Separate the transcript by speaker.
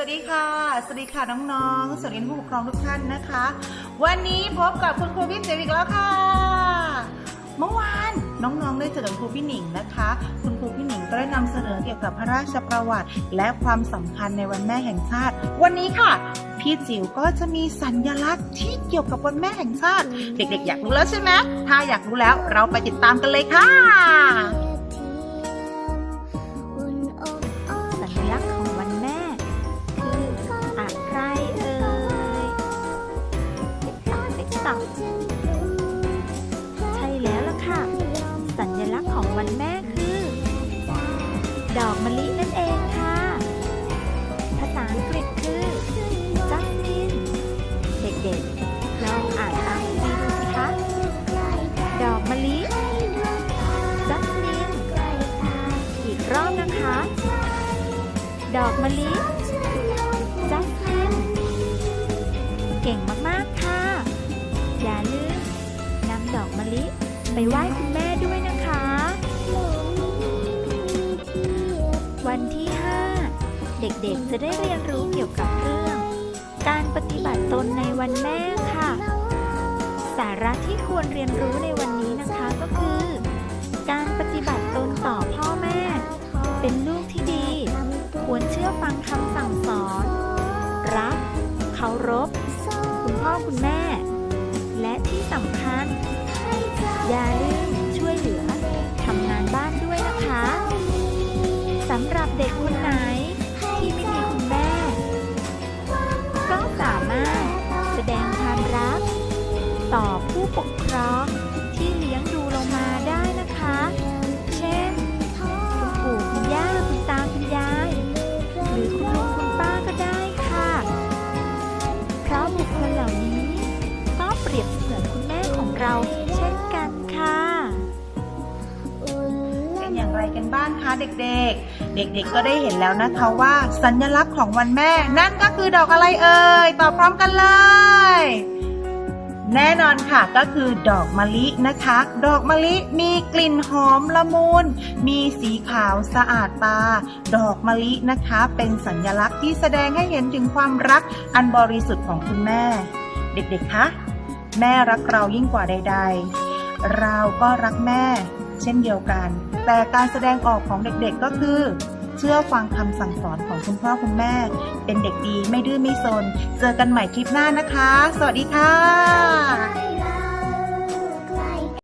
Speaker 1: วัสดีค่ะ สวัสดีค่ะน้องๆ สวัสดีผู้ปกครองทุกท่านนะคะ วันนี้พบกับคุณครูพี่เจวิกแล้วค่ะ เมื่อวานน้องๆได้เจอกับครูพี่หนิงนะคะ คุณครูพี่หนิงก็ได้นำเสนอเกี่ยวกับพระราชประวัติ และความสำคัญในวันแม่แห่งชาติ วันนี้ค่ะ พี่จิ๋วก็จะมีสัญลักษณ์ที่เกี่ยวกับวันแม่แห่งชาติ เด็กๆ อยากรู้แล้วใช่ไหมถ้าอยากรู้แล้วเราไปติดตามกันเลยค่ะ
Speaker 2: ดอกมะลินั่นเองค่ะ ภาษาอังกฤษคือ jasmine เด็กๆ ลองอ่านตามดีดูสิคะ ดอกมะลิ jasmine อีกรอบนะคะ ดอกมะลิจัสมินเก่งมากๆค่ะ อย่าลืมนำดอกมะลิ ไปไหว้คุณแม่ด้วย ด็กๆ จะได้เรียนรู้เกี่ยวกับเรื่อง การปฏิบัติตนในวันแม่ค่ะ สาระที่ควรเรียนรู้ในวันนี้นะคะก็คือ การปฏิบัติตนต่อพ่อแม่ เป็นลูกที่ดี ควรเชื่อฟังคำสั่งสอน รัก เคารพ คุณพ่อคุณแม่ และที่สำคัญ อย่าลืมช่วยเหลือทำงานบ้านด้วยนะคะสำหรับเด็กคนไหน ต่อผู้ปกครองที่เลี้ยงดูเรามาได้นะคะ เช่น คุณปู่คุณย่าคุณตาคุณยาย หรือคุณลุงคุณป้าก็ได้ค่ะ เพราะบุคคลเหล่านี้ก็เปรียบเสมือนคุณแม่ของเราเช่นกันค่ะ
Speaker 1: เป็นอย่างไรกันบ้างคะเด็กๆ เด็กๆก็ได้เห็นแล้วนะคะว่า สัญลักษณ์ของวันแม่ นั่นก็คือดอกอะไรเอ่ย ตอบพร้อมกันเลย แน่นอนค่ะก็คือดอกมะลินะคะ ดอกมะลิมีกลิ่นหอมละมุนมีสีขาวสะอาดตา ดอกมะลินะคะ เป็นสัญลักษณ์ที่แสดงให้เห็นถึงความรักอันบริสุทธิ์ของคุณแม่ เด็กๆคะแม่รักเรายิ่งกว่าใด ๆ เราก็รักแม่ เช่นเดียวกัน แต่การแสดงออกของเด็กๆก็คือ เชื่อฟังคำสั่งสอนของคุณพ่อคุณแม่ เป็นเด็กดีไม่ดื้อไม่ซน เจอกันใหม่คลิปหน้านะคะ สวัสดีค่ะ